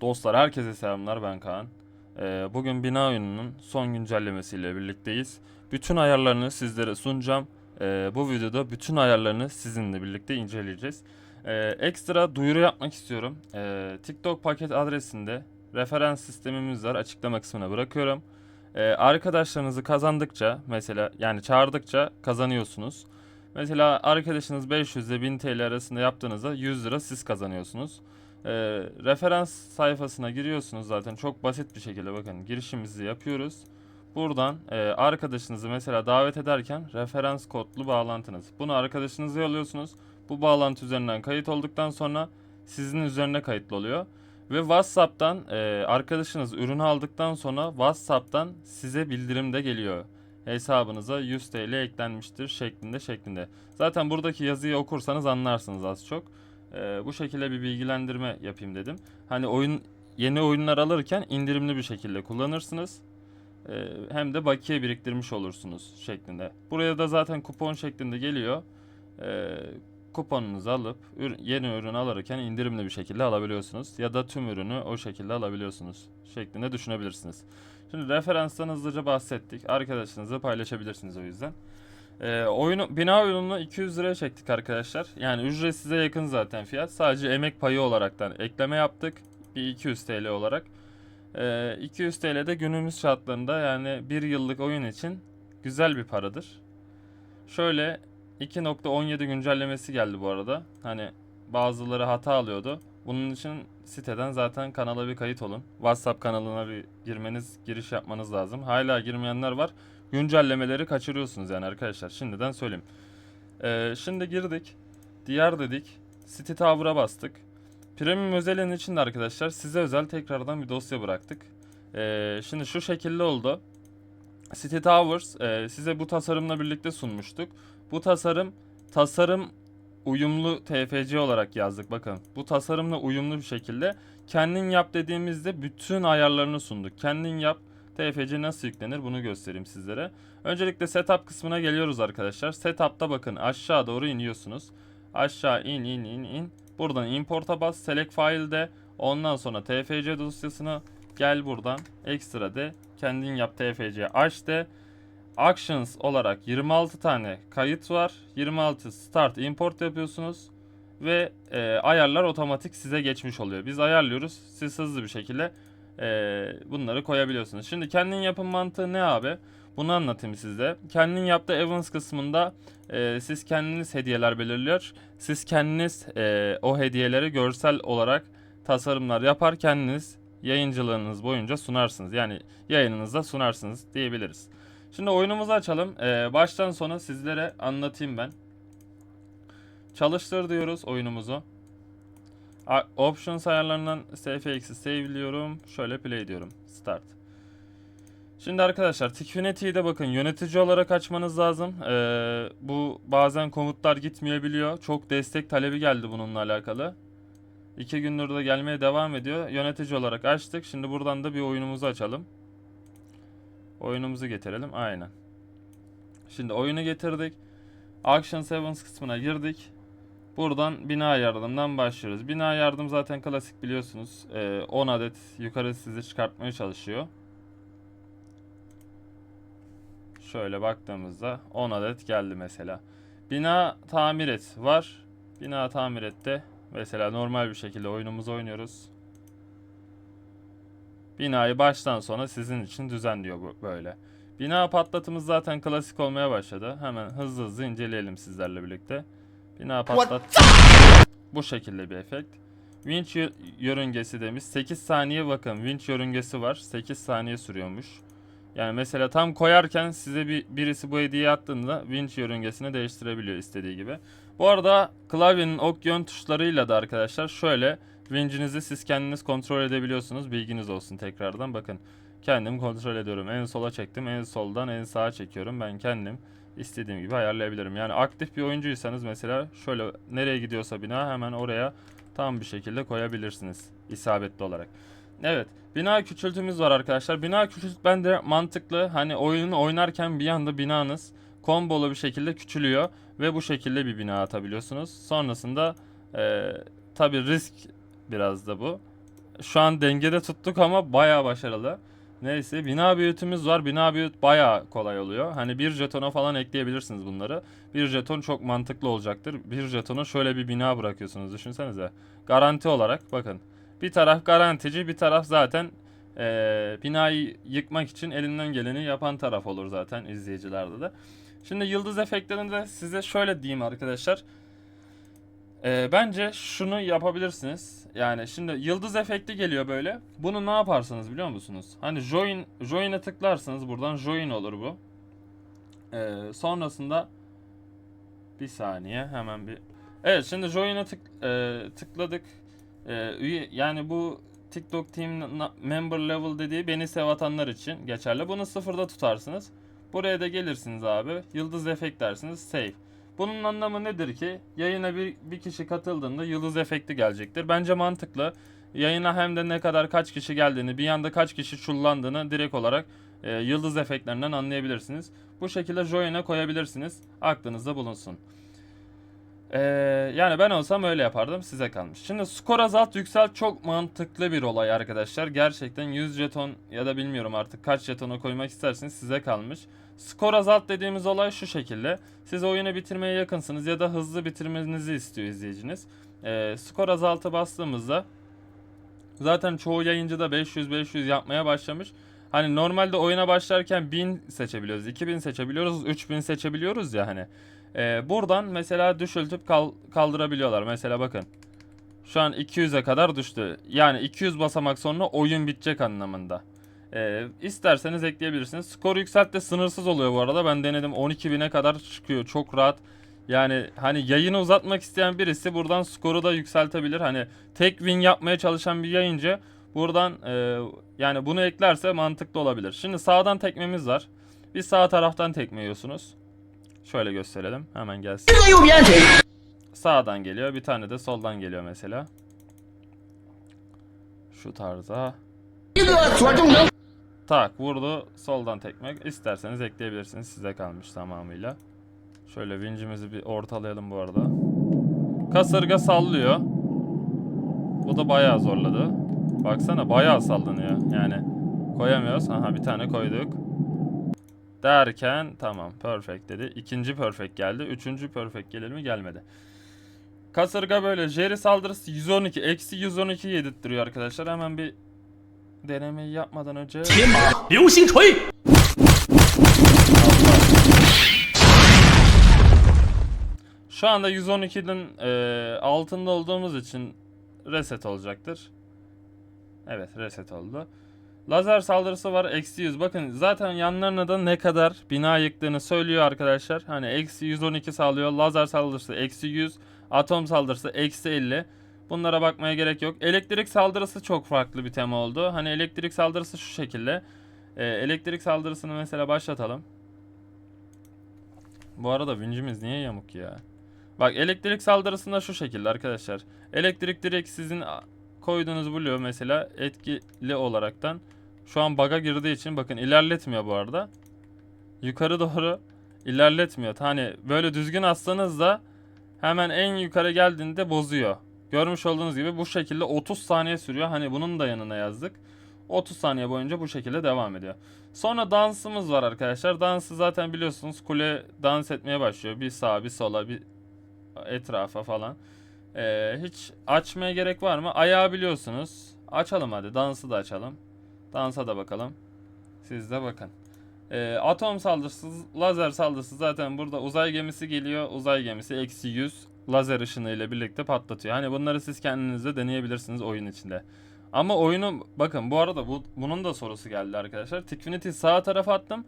Dostlar herkese selamlar ben Kaan. Ee, bugün bina oyununun son güncellemesiyle birlikteyiz. Bütün ayarlarını sizlere sunacağım. Ee, bu videoda bütün ayarlarını sizinle birlikte inceleyeceğiz. Ee, ekstra duyuru yapmak istiyorum. Ee, TikTok paket adresinde referans sistemimiz var. Açıklama kısmına bırakıyorum. Ee, arkadaşlarınızı kazandıkça mesela yani çağırdıkça kazanıyorsunuz. Mesela arkadaşınız 500 ile 1000 TL arasında yaptığınızda 100 lira siz kazanıyorsunuz. Ee, referans sayfasına giriyorsunuz zaten çok basit bir şekilde bakın girişimizi yapıyoruz. Buradan e, arkadaşınızı mesela davet ederken referans kodlu bağlantınız. Bunu arkadaşınıza yolluyorsunuz. Bu bağlantı üzerinden kayıt olduktan sonra sizin üzerine kayıtlı oluyor. Ve WhatsApp'tan e, arkadaşınız ürünü aldıktan sonra WhatsApp'tan size bildirim de geliyor. Hesabınıza 100 TL eklenmiştir şeklinde şeklinde. Zaten buradaki yazıyı okursanız anlarsınız az çok. Ee, bu şekilde bir bilgilendirme yapayım dedim. Hani oyun yeni oyunlar alırken indirimli bir şekilde kullanırsınız. Ee, hem de bakiye biriktirmiş olursunuz şeklinde. Buraya da zaten kupon şeklinde geliyor. Ee, kuponunuzu alıp yeni ürün alırken indirimli bir şekilde alabiliyorsunuz. Ya da tüm ürünü o şekilde alabiliyorsunuz şeklinde düşünebilirsiniz. Şimdi referanstan hızlıca bahsettik. Arkadaşınızla paylaşabilirsiniz o yüzden. Ee, oyunu, bina oyununu 200 liraya çektik arkadaşlar. Yani ücretsize yakın zaten fiyat. Sadece emek payı olaraktan ekleme yaptık. Bir 200 TL olarak. Ee, 200 TL de günümüz şartlarında yani bir yıllık oyun için güzel bir paradır. Şöyle 2.17 güncellemesi geldi bu arada. Hani bazıları hata alıyordu. Bunun için siteden zaten kanala bir kayıt olun. WhatsApp kanalına bir girmeniz, giriş yapmanız lazım. Hala girmeyenler var güncellemeleri kaçırıyorsunuz yani arkadaşlar. Şimdiden söyleyeyim. Ee, şimdi girdik. Diğer dedik. City Tower'a bastık. Premium özelliğinin içinde arkadaşlar size özel tekrardan bir dosya bıraktık. Ee, şimdi şu şekilde oldu. City Towers e, size bu tasarımla birlikte sunmuştuk. Bu tasarım tasarım uyumlu TFC olarak yazdık bakın. Bu tasarımla uyumlu bir şekilde kendin yap dediğimizde bütün ayarlarını sunduk. Kendin yap TFC nasıl yüklenir bunu göstereyim sizlere. Öncelikle setup kısmına geliyoruz arkadaşlar. Setup'ta bakın aşağı doğru iniyorsunuz. Aşağı in in in in. Buradan import'a bas. Select file'de. Ondan sonra TFC dosyasını gel buradan. Ekstra de. Kendin yap TFC aç de. Actions olarak 26 tane kayıt var. 26 start import yapıyorsunuz. Ve e, ayarlar otomatik size geçmiş oluyor. Biz ayarlıyoruz. Siz hızlı bir şekilde e, bunları koyabiliyorsunuz. Şimdi kendin yapım mantığı ne abi? Bunu anlatayım size. Kendin yaptığı Evans kısmında e, siz kendiniz hediyeler belirliyor. Siz kendiniz e, o hediyeleri görsel olarak tasarımlar yapar kendiniz yayıncılığınız boyunca sunarsınız. Yani yayınınızda sunarsınız diyebiliriz. Şimdi oyunumuzu açalım. E, baştan sona sizlere anlatayım ben. Çalıştır diyoruz oyunumuzu. Options ayarlarından SFX'i save'liyorum. Şöyle play diyorum. Start. Şimdi arkadaşlar Tikfinity'yi de bakın yönetici olarak açmanız lazım. Ee, bu bazen komutlar gitmeyebiliyor. Çok destek talebi geldi bununla alakalı. İki gündür de gelmeye devam ediyor. Yönetici olarak açtık. Şimdi buradan da bir oyunumuzu açalım. Oyunumuzu getirelim. Aynen. Şimdi oyunu getirdik. Action Sevens kısmına girdik. Buradan bina yardımdan başlıyoruz. Bina yardım zaten klasik biliyorsunuz. Ee, 10 adet yukarı sizi çıkartmaya çalışıyor. Şöyle baktığımızda 10 adet geldi mesela. Bina tamir et var. Bina tamir ette mesela normal bir şekilde oyunumuzu oynuyoruz. Binayı baştan sona sizin için düzenliyor bu böyle. Bina patlatımız zaten klasik olmaya başladı. Hemen hızlı hızlı inceleyelim sizlerle birlikte. Bina patlat. Bu şekilde bir efekt. Winch yö- yörüngesi demiş. 8 saniye bakın winch yörüngesi var. 8 saniye sürüyormuş. Yani mesela tam koyarken size bir birisi bu hediye attığında winch yörüngesini değiştirebiliyor istediği gibi. Bu arada klavyenin ok yön tuşlarıyla da arkadaşlar şöyle winch'inizi siz kendiniz kontrol edebiliyorsunuz. Bilginiz olsun tekrardan. Bakın kendim kontrol ediyorum. En sola çektim. En soldan en sağa çekiyorum. Ben kendim istediğim gibi ayarlayabilirim. Yani aktif bir oyuncuysanız mesela şöyle nereye gidiyorsa bina hemen oraya tam bir şekilde koyabilirsiniz isabetli olarak. Evet bina küçültümüz var arkadaşlar. Bina küçültmen de mantıklı. Hani oyunu oynarken bir anda binanız kombolu bir şekilde küçülüyor ve bu şekilde bir bina atabiliyorsunuz. Sonrasında e, tabi risk biraz da bu. şu an dengede tuttuk ama bayağı başarılı. Neyse bina büyütümüz var. Bina büyüt bayağı kolay oluyor. Hani bir jetona falan ekleyebilirsiniz bunları. Bir jeton çok mantıklı olacaktır. Bir jetona şöyle bir bina bırakıyorsunuz düşünsenize. Garanti olarak bakın. Bir taraf garantici bir taraf zaten eee, binayı yıkmak için elinden geleni yapan taraf olur zaten izleyicilerde de. Şimdi yıldız efektlerinde size şöyle diyeyim arkadaşlar. Ee, bence şunu yapabilirsiniz. Yani şimdi yıldız efekti geliyor böyle. Bunu ne yaparsınız biliyor musunuz? Hani join join'e tıklarsınız. Buradan join olur bu. Ee, sonrasında bir saniye hemen bir Evet şimdi join'e tık, e, tıkladık. E, üye, yani bu TikTok Team Member Level dediği beni sev atanlar için geçerli. Bunu sıfırda tutarsınız. Buraya da gelirsiniz abi. Yıldız efekt dersiniz. Save. Bunun anlamı nedir ki? Yayına bir, bir kişi katıldığında yıldız efekti gelecektir. Bence mantıklı. Yayına hem de ne kadar kaç kişi geldiğini, bir yanda kaç kişi çullandığını direkt olarak e, yıldız efektlerinden anlayabilirsiniz. Bu şekilde join'e koyabilirsiniz. Aklınızda bulunsun. Ee, yani ben olsam öyle yapardım size kalmış. Şimdi skor azalt yükselt çok mantıklı bir olay arkadaşlar. Gerçekten 100 jeton ya da bilmiyorum artık kaç jetona koymak isterseniz size kalmış. Skor azalt dediğimiz olay şu şekilde. Siz oyunu bitirmeye yakınsınız ya da hızlı bitirmenizi istiyor izleyiciniz. Ee, skor azaltı bastığımızda zaten çoğu yayıncı da 500-500 yapmaya başlamış. Hani normalde oyuna başlarken 1000 seçebiliyoruz, 2000 seçebiliyoruz, 3000 seçebiliyoruz ya hani. Ee, buradan mesela düşültüp kal- kaldırabiliyorlar. Mesela bakın. Şu an 200'e kadar düştü. Yani 200 basamak sonra oyun bitecek anlamında. Ee, isterseniz ekleyebilirsiniz. Skor yükselt de sınırsız oluyor bu arada. Ben denedim 12.000'e kadar çıkıyor. Çok rahat. Yani hani yayını uzatmak isteyen birisi buradan skoru da yükseltebilir. Hani tek win yapmaya çalışan bir yayıncı buradan e, yani bunu eklerse mantıklı olabilir. Şimdi sağdan tekmemiz var. Bir sağ taraftan tekme yiyorsunuz. Şöyle gösterelim. Hemen gelsin. Sağdan geliyor. Bir tane de soldan geliyor mesela. Şu tarza. Tak vurdu. Soldan tekme. İsterseniz ekleyebilirsiniz. Size kalmış tamamıyla. Şöyle vincimizi bir ortalayalım bu arada. Kasırga sallıyor. Bu da bayağı zorladı. Baksana bayağı sallanıyor. Yani koyamıyoruz. Aha bir tane koyduk. Derken tamam perfect dedi. İkinci perfect geldi. Üçüncü perfect gelir mi gelmedi. Kasırga böyle. Jerry saldırısı 112. Eksi 112 yedirttiriyor arkadaşlar. Hemen bir denemeyi yapmadan önce... Şu anda 112'nin e, altında olduğumuz için reset olacaktır. Evet reset oldu. Lazer saldırısı var eksi 100. Bakın zaten yanlarına da ne kadar bina yıktığını söylüyor arkadaşlar. Hani eksi 112 sağlıyor. Lazer saldırısı eksi 100. Atom saldırısı eksi 50. Bunlara bakmaya gerek yok. Elektrik saldırısı çok farklı bir tema oldu. Hani elektrik saldırısı şu şekilde. E, elektrik saldırısını mesela başlatalım. Bu arada vincimiz niye yamuk ya? Bak elektrik saldırısında şu şekilde arkadaşlar. Elektrik direkt sizin koyduğunuz bloğu mesela etkili olaraktan şu an baga girdiği için bakın ilerletmiyor bu arada. Yukarı doğru ilerletmiyor. Hani böyle düzgün atsanız da hemen en yukarı geldiğinde bozuyor. Görmüş olduğunuz gibi bu şekilde 30 saniye sürüyor. Hani bunun da yanına yazdık. 30 saniye boyunca bu şekilde devam ediyor. Sonra dansımız var arkadaşlar. Dansı zaten biliyorsunuz kule dans etmeye başlıyor. Bir sağa bir sola bir etrafa falan. Ee, hiç açmaya gerek var mı? Ayağı biliyorsunuz. Açalım hadi. Dansı da açalım. Dansa da bakalım. Siz de bakın. Ee, atom saldırısı, lazer saldırısı zaten burada uzay gemisi geliyor. Uzay gemisi eksi 100 lazer ışını ile birlikte patlatıyor. Hani bunları siz kendinizde deneyebilirsiniz oyun içinde. Ama oyunu bakın bu arada bu, bunun da sorusu geldi arkadaşlar. Tikfinity sağ tarafa attım.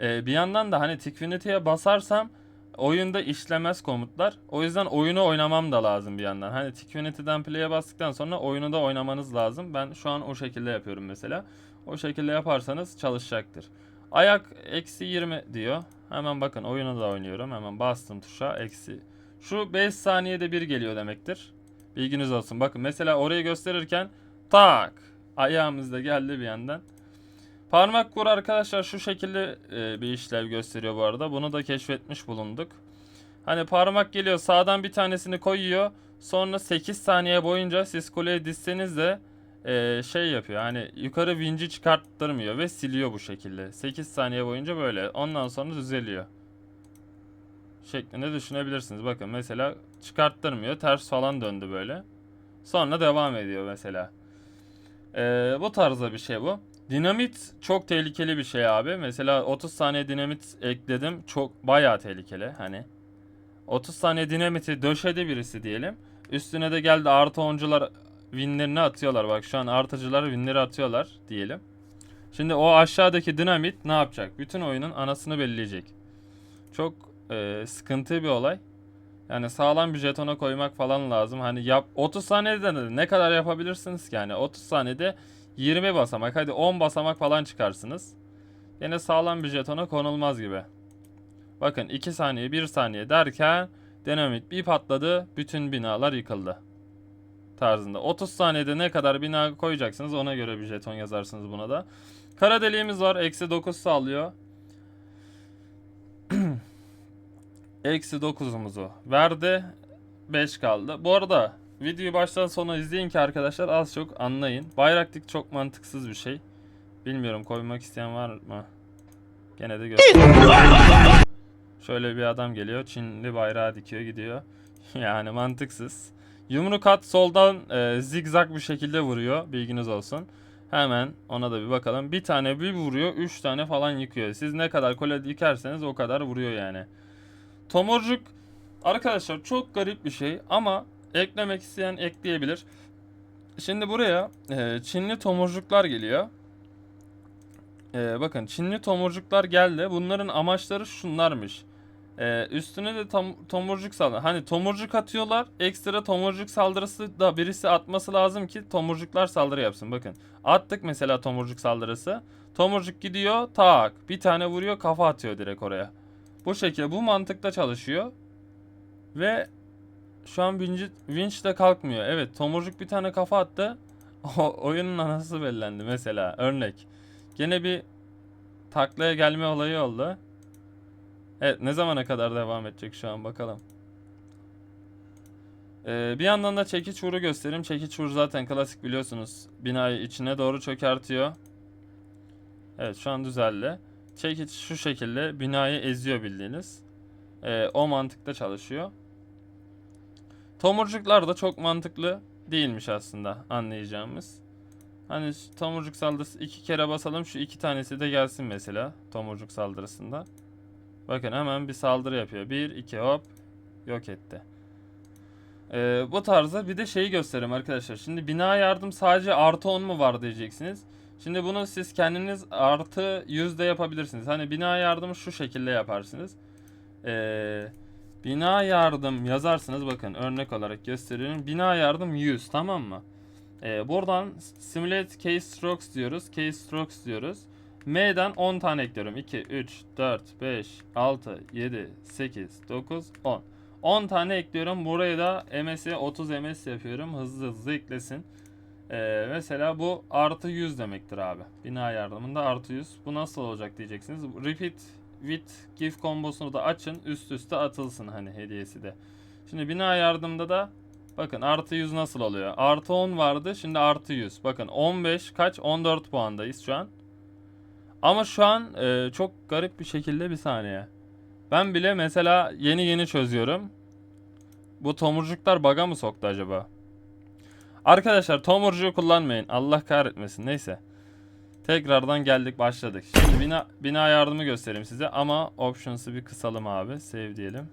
Ee, bir yandan da hani Tikfinity'ye basarsam oyunda işlemez komutlar. O yüzden oyunu oynamam da lazım bir yandan. Hani Tikfinity'den play'e bastıktan sonra oyunu da oynamanız lazım. Ben şu an o şekilde yapıyorum mesela. O şekilde yaparsanız çalışacaktır. Ayak eksi 20 diyor. Hemen bakın oyunu da oynuyorum. Hemen bastım tuşa eksi. Şu 5 saniyede bir geliyor demektir. Bilginiz olsun. Bakın mesela orayı gösterirken tak ayağımız da geldi bir yandan. Parmak kur arkadaşlar şu şekilde e, bir işlev gösteriyor bu arada. Bunu da keşfetmiş bulunduk. Hani parmak geliyor sağdan bir tanesini koyuyor. Sonra 8 saniye boyunca siz kuleye dizseniz de e, şey yapıyor. Hani yukarı vinci çıkarttırmıyor ve siliyor bu şekilde. 8 saniye boyunca böyle. Ondan sonra düzeliyor. Şeklinde düşünebilirsiniz. Bakın mesela çıkarttırmıyor. Ters falan döndü böyle. Sonra devam ediyor mesela. Ee, bu tarzda bir şey bu. Dinamit çok tehlikeli bir şey abi. Mesela 30 saniye dinamit ekledim. Çok bayağı tehlikeli hani. 30 saniye dinamiti döşedi birisi diyelim. Üstüne de geldi artı oncular winlerini atıyorlar. Bak şu an artıcılar winleri atıyorlar diyelim. Şimdi o aşağıdaki dinamit ne yapacak? Bütün oyunun anasını belleyecek. Çok e, sıkıntı bir olay. Yani sağlam bir jetona koymak falan lazım. Hani yap 30 saniyede de ne kadar yapabilirsiniz ki yani 30 saniyede 20 basamak hadi 10 basamak falan çıkarsınız. Yine sağlam bir jetona konulmaz gibi. Bakın 2 saniye 1 saniye derken dinamit bir patladı bütün binalar yıkıldı. Tarzında. 30 saniyede ne kadar bina koyacaksınız ona göre bir jeton yazarsınız buna da. Kara deliğimiz var. Eksi 9 sağlıyor. Eksi 9'umuzu verdi. 5 kaldı. Bu arada videoyu baştan sona izleyin ki arkadaşlar az çok anlayın. Bayraklık çok mantıksız bir şey. Bilmiyorum koymak isteyen var mı? Gene de göster. Şöyle bir adam geliyor. Çinli bayrağı dikiyor gidiyor. yani mantıksız. Yumruk at soldan e, zigzag bir şekilde vuruyor. Bilginiz olsun. Hemen ona da bir bakalım. Bir tane bir vuruyor. Üç tane falan yıkıyor. Siz ne kadar kole dikerseniz o kadar vuruyor yani. Tomurcuk arkadaşlar çok garip bir şey ama eklemek isteyen ekleyebilir. Şimdi buraya e, Çinli tomurcuklar geliyor. E, bakın Çinli tomurcuklar geldi. Bunların amaçları şunlarmış. E, üstüne de tam, tomurcuk saldırı. Hani tomurcuk atıyorlar. Ekstra tomurcuk saldırısı da birisi atması lazım ki tomurcuklar saldırı yapsın. Bakın attık mesela tomurcuk saldırısı. Tomurcuk gidiyor tak bir tane vuruyor kafa atıyor direkt oraya. Bu şekilde bu mantıkta çalışıyor. Ve şu an vinci, vinç de kalkmıyor. Evet tomurcuk bir tane kafa attı. O, oyunun anası bellendi mesela örnek. Gene bir taklaya gelme olayı oldu. Evet ne zamana kadar devam edecek şu an bakalım. Ee, bir yandan da çekiç vuru göstereyim. Çekiç vur zaten klasik biliyorsunuz. Binayı içine doğru çökertiyor. Evet şu an düzeldi. Çekiç şu şekilde binayı eziyor bildiğiniz. Ee, o mantıkta çalışıyor. Tomurcuklar da çok mantıklı değilmiş aslında anlayacağımız. Hani tomurcuk saldırısı iki kere basalım şu iki tanesi de gelsin mesela tomurcuk saldırısında. Bakın hemen bir saldırı yapıyor. Bir iki hop yok etti. Ee, bu tarzda bir de şeyi göstereyim arkadaşlar. Şimdi bina yardım sadece artı 10 mu var diyeceksiniz. Şimdi bunu siz kendiniz artı 100 de yapabilirsiniz. Hani bina yardımı şu şekilde yaparsınız. Ee, bina yardım yazarsınız. Bakın örnek olarak gösteriyorum. Bina yardım 100 tamam mı? Ee, buradan simulate keystrokes diyoruz. Keystrokes diyoruz. M'den 10 tane ekliyorum. 2, 3, 4, 5, 6, 7, 8, 9, 10. 10 tane ekliyorum. Buraya da MS'e 30 MS yapıyorum. Hızlı hızlı eklesin. Ee, mesela bu artı 100 demektir abi. Bina yardımında artı 100. Bu nasıl olacak diyeceksiniz. Repeat with give kombosunu da açın. Üst üste atılsın hani hediyesi de. Şimdi bina yardımda da bakın artı 100 nasıl oluyor? Artı 10 vardı şimdi artı 100. Bakın 15 kaç? 14 puandayız şu an. Ama şu an e, çok garip bir şekilde bir saniye. Ben bile mesela yeni yeni çözüyorum. Bu tomurcuklar baga mı soktu acaba? Arkadaşlar tomurcuğu kullanmayın. Allah kahretmesin. Neyse. Tekrardan geldik başladık. Şimdi bina, bina yardımı göstereyim size ama options'ı bir kısalım abi. Save diyelim.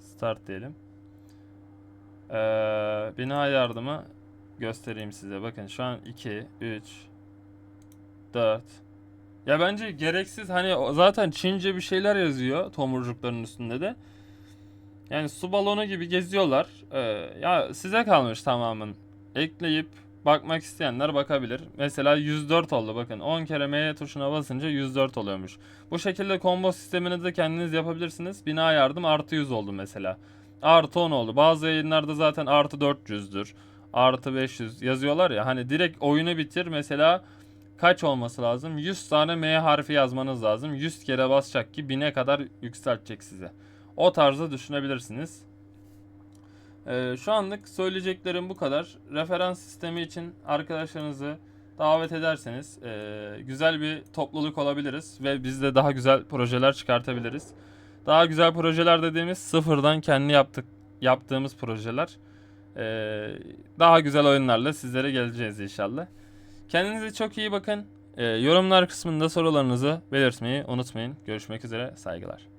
Start diyelim. Ee, bina yardımı göstereyim size. Bakın şu an 2, 3, 4. Ya bence gereksiz hani zaten Çince bir şeyler yazıyor tomurcukların üstünde de. Yani su balonu gibi geziyorlar. Ee, ya size kalmış tamamen. Ekleyip bakmak isteyenler bakabilir. Mesela 104 oldu bakın. 10 kere M tuşuna basınca 104 oluyormuş. Bu şekilde combo sistemini de kendiniz yapabilirsiniz. Bina yardım artı 100 oldu mesela. Artı 10 oldu. Bazı yayınlarda zaten artı 400'dür. Artı 500 yazıyorlar ya. Hani direkt oyunu bitir mesela kaç olması lazım? 100 tane M harfi yazmanız lazım. 100 kere basacak ki 1000'e kadar yükseltecek size. O tarzda düşünebilirsiniz. Ee, şu anlık söyleyeceklerim bu kadar. Referans sistemi için arkadaşlarınızı davet ederseniz e, güzel bir topluluk olabiliriz ve biz de daha güzel projeler çıkartabiliriz. Daha güzel projeler dediğimiz sıfırdan kendi yaptık yaptığımız projeler. Ee, daha güzel oyunlarla sizlere geleceğiz inşallah. Kendinize çok iyi bakın. Ee, yorumlar kısmında sorularınızı belirtmeyi unutmayın. Görüşmek üzere. Saygılar.